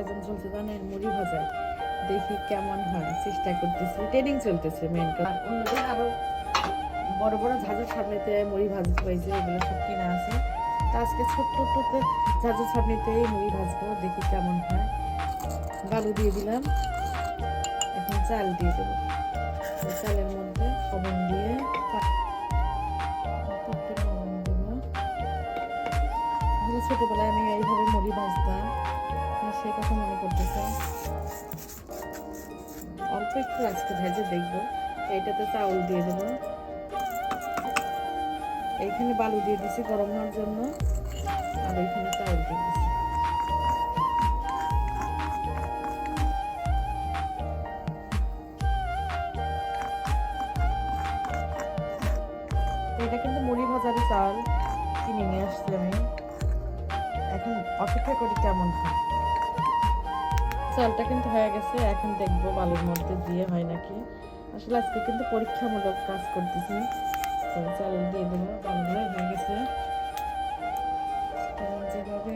আয়োজন চলছে জানেন, মুড়ি ভাজা। দেখি কেমন হয়, চেষ্টা করতেছি। ট্রেনিং চলতেছে মেন কথা। অন্যদিন আরও বড় বড় মুড়ি ভাজতে হয়েছে, এগুলো সব আছে। তা আজকে ছোট্ট ছোট্ট মুড়ি ভাজবো, দেখি কেমন হয়। বালু দিয়ে দিলাম। এখন চাল দিয়ে দেবো। চালের মধ্যে লবণ দিয়ে ছোটবেলায় আমি এইভাবে মুড়ি সেই কথা মনে করতেছে। অল্প একটু আজকে ভেজে দেখব। এইটাতে চাউল দিয়ে দেবো। এইখানে বালু দিয়ে দিছি গরম হওয়ার জন্য। আর এইখানে চাউল দিয়ে দিছি। এটা কিন্তু মুড়ি ভাজার চাল। কিনে নিয়ে আসছি আমি। এখন অপেক্ষা করি কেমন হয়। চালটা কিন্তু হয়ে গেছে, এখন দেখব বালুর মধ্যে দিয়ে হয় নাকি। আসলে আজকে কিন্তু পরীক্ষামূলক কাজ করতেছি। চাল দিয়ে দেবো বালুগুলো হয়ে গেছে। যেভাবে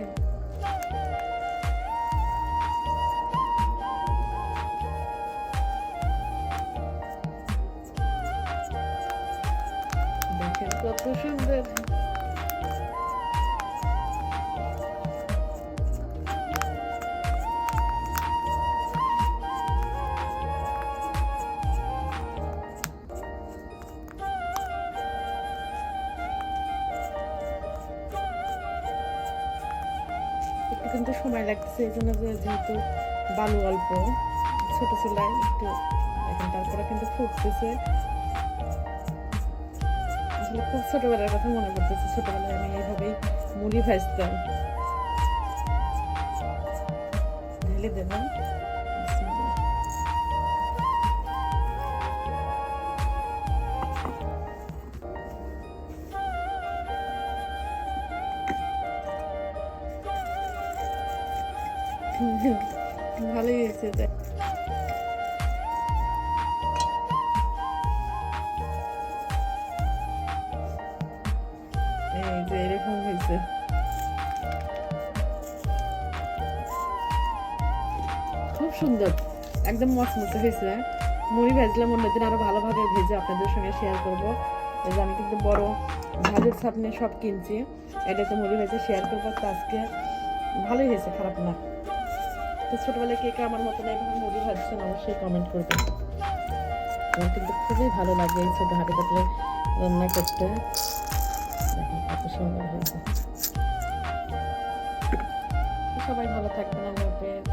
কত সুন্দর। কিন্তু সময় লাগছে, এই জন্য যেহেতু বালু অল্প, ছোট চুলায় একটু এখন তারপরে কিন্তু ফুটতেছে। আসলে খুব ছোটবেলার কথা মনে করতেছে ছোটবেলায় আমি এইভাবেই মুড়ি ভাজতাম। ঢেলে দেবেন। ভালোই হয়েছে তাই। এরকম হয়েছে। খুব সুন্দর একদম মচমচে হয়েছে। মুড়ি ভাজলাম অন্যদিন আরও ভালোভাবে ভেজে আপনাদের সঙ্গে শেয়ার করব। আমি কিন্তু বড় ঝালের সামনে সব কিনছি এটাতে মুড়ি ভেজে শেয়ার করব। তো আজকে ভালোই হয়েছে খারাপ না। তো ছোটবেলায় কে কে আমার মতন এইভাবে মুড়ি ভাজছেন অবশ্যই কমেন্ট করবেন। আমার কিন্তু খুবই ভালো লাগে এই ছোটো হাঁটি পাতলে রান্না করতে। কত সুন্দর হয়েছে। সবাই ভালো থাকবেন, আল্লাহ হাফেজ